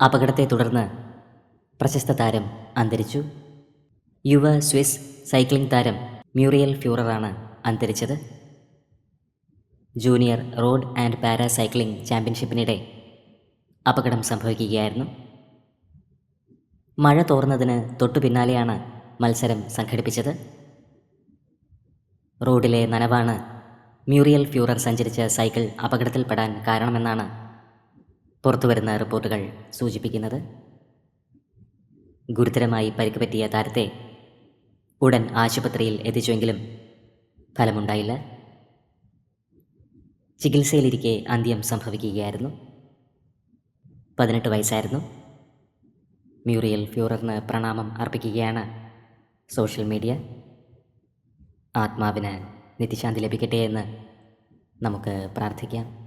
അപകടത്തെ തുടർന്ന് പ്രശസ്ത താരം അന്തരിച്ചു. യുവ സ്വിസ് സൈക്ലിംഗ് താരം മ്യൂറിയൽ ഫ്യൂററാണ് അന്തരിച്ചത്. Junior road and para cycling ചാമ്പ്യൻഷിപ്പിനിടെ അപകടം സംഭവിക്കുകയായിരുന്നു. മഴ തോർന്നതിന് തൊട്ടു പിന്നാലെയാണ് മത്സരം സംഘടിപ്പിച്ചത്. റോഡിലെ നനവാണ് മ്യൂറിയൽ ഫ്യൂറർ സഞ്ചരിച്ച സൈക്കിൾ അപകടത്തിൽപ്പെടാൻ കാരണമെന്നാണ് പുറത്തുവരുന്ന റിപ്പോർട്ടുകൾ സൂചിപ്പിക്കുന്നത് ഗുരുതരമായി പരിക്ക് പറ്റിയ താരത്തെ ഉടൻ ആശുപത്രിയിൽ എത്തിച്ചുവെങ്കിലും ഫലമുണ്ടായില്ല. ചികിത്സയിലിരിക്കെ അന്ത്യം സംഭവിക്കുകയായിരുന്നു. പതിനെട്ട് വയസ്സായിരുന്നു. മ്യൂറിയൽ ഫ്യൂററിന് പ്രണാമം അർപ്പിക്കുകയാണ് സോഷ്യൽ മീഡിയ. ആത്മാവിന് നിത്യശാന്തി ലഭിക്കട്ടെ എന്ന് നമുക്ക് പ്രാർത്ഥിക്കാം.